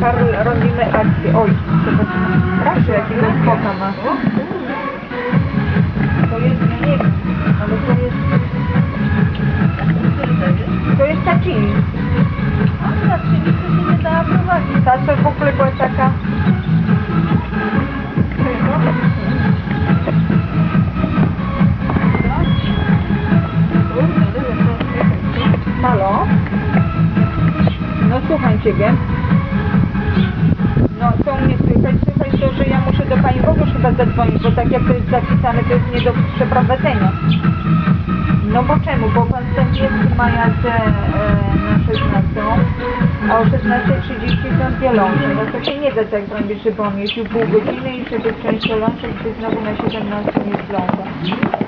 Karl robimy akcję. Oj, przepraszam, jakiego kota ma. Ta, co w ogóle była taka... Halo? No słucham Ciebie. No to mnie słychać, słychać to, że ja muszę do Pani Bogusz chyba zadzwonić, bo tak jak to jest zapisane, to jest nie do przeprowadzenia. No bo czemu? Bo Pan Stępiewski ma jazdę e, na 16, a o 16.30 są wielącze. No to się nie da tak zrobić, żeby on jeździł pół godziny i żeby wziąć wielącze, gdy znowu na 17 jest ląda.